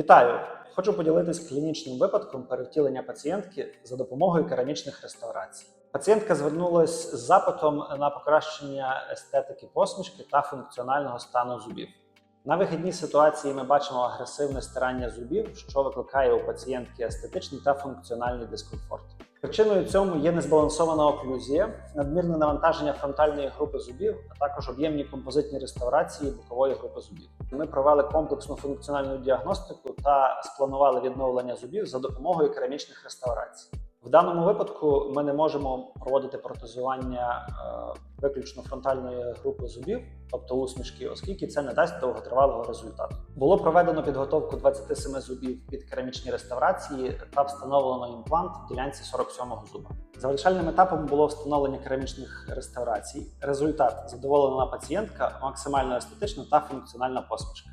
Вітаю! Хочу поділитись клінічним випадком перевтілення пацієнтки за допомогою керамічних реставрацій. Пацієнтка звернулася з запитом на покращення естетики посмішки та функціонального стану зубів. На вихідній ситуації ми бачимо агресивне стирання зубів, що викликає у пацієнтки естетичний та функціональний дискомфорт. Причиною цьому є незбалансована оклюзія, надмірне навантаження фронтальної групи зубів, а також об'ємні композитні реставрації бокової групи зубів. Ми провели комплексну функціональну діагностику та спланували відновлення зубів за допомогою керамічних реставрацій. Даному випадку ми не можемо проводити протезування е, виключно фронтальної групи зубів, тобто усмішки, оскільки це не дасть довготривалого результату. Було проведено підготовку 27 зубів під керамічні реставрації та встановлено імплант в ділянці 47-го зуба. Завершальним етапом було встановлення керамічних реставрацій. Результат задоволена пацієнтка, максимально естетична та функціональна посмішка.